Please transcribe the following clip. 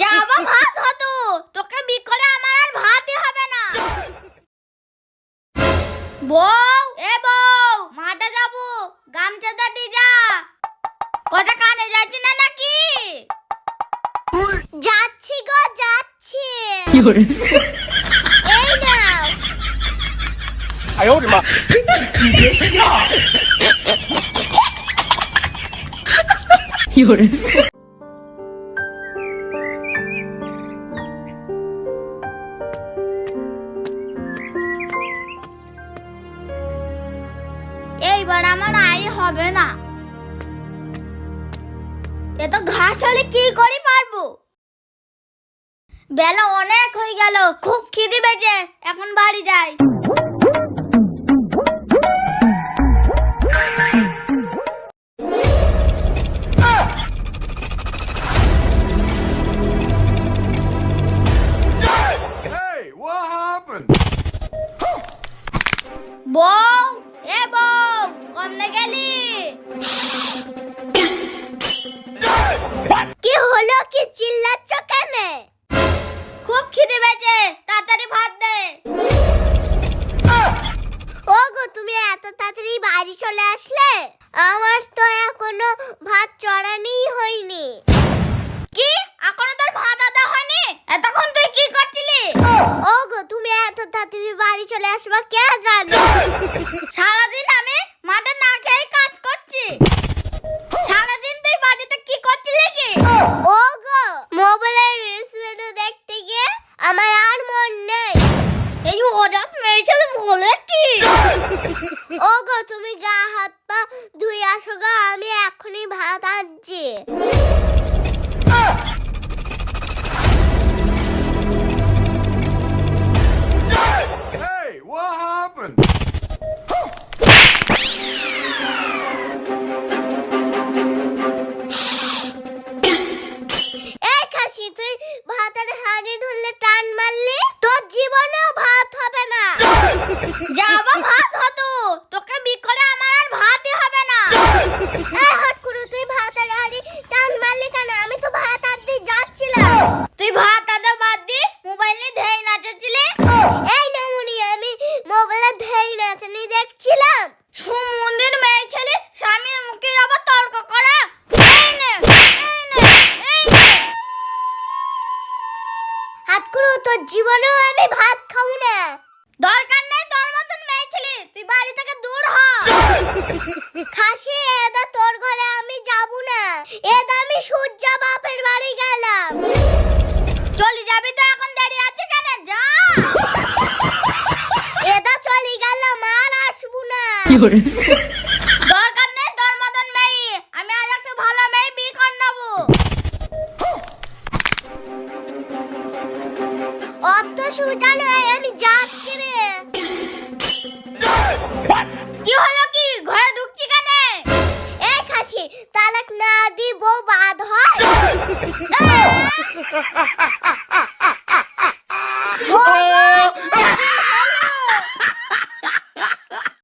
যাবা ভাত হতো। তোকে মি করে আমার আর ভাতই হবে না। বউ এ বউ মাঠে যাব গামছা দি যা। কথা কানে যাচ্ছি না নাকি? যাচ্ছি গো যাচ্ছি। এই নাও। 哎呦我的妈！你别笑。有人。আমার আই হবে না। এত ঘাস হলে কি করে পারব? বেলা অনেক হয়ে গেল, খুব খিদে বেজে এখন বাড়ি যাই। কমনে গেলি? কি হলো? কি চিল্লাচ্ছ কেন? খুব খিদে পেয়েছে। তাড়াতাড়ি ভাত দে। ওগো, তুমি এত তাড়াতাড়ি বাড়ি চলে আসলে? আমার তো এখনও ভাত চড়ানিই হয়নি। কি এখনও তোর ভাত আদা হয়নি এতক্ষণ তুই কি করছিলি ওগো তুমি এত তাড়াতাড়ি বাড়ি চলে আসবা কে জানে সারাদিন আমি মাঠে না খেয়ে কাজ করছি সারাদিন তুই বাড়িতে কি করছিলি কি ওগো মোবাইলের রিলস ভিডিও দেখতে গিয়ে আমার আর মন নেই এই অজাত মেয়ে ছেলে বলে কি ওগো, তুমি গা হাত পা ধুই আসো গা, আমি এখনই ভাত আনছি what happened? যাবা ভাত হতো। তোকে বি করে আমার আর ভাতই হবে না। এই হট করে তুই ভাতের হাঁড়ি টান মারলি কেন? আমি তো ভাত আনতে যাচ্ছিলাম। তুই ভাত আদা বাদ দি মোবাইল নিয়ে ধেই নাচাচ্ছিলি? এই নমুনি আমি মোবাইলে ধেই নাচানি দেখছিলাম। সুমন্দির মেয়ে ছেলে স্বামীর মুখের আবার তর্ক করা। এই নে এই নে এই নে। হাত করো তোর জীবনেও আমি ভাত খাব না। দরকার নেই তোর মতন মেয়ে ছেলে তুই বাড়ি থেকে দূর হ। খাসি এদা তোর ঘরে আমি যাব না। এদা আমি সূর্য বাপের বাড়ি গেলাম। চলে যাবি তো এখন দেরি আছে কেন? যা। এদা চলে গেলাম আর আসব না। দরকার নেই তোর মতন মেয়ে। আমি আর একটা ভালো মেয়ে বিয়ে করে নেব। অত সুজা নয় আমি যাচ্ছি কি হলো কি? ঘরে ঢুকছি কেন? এই খাসি তালাক না দিব বাদ হয়।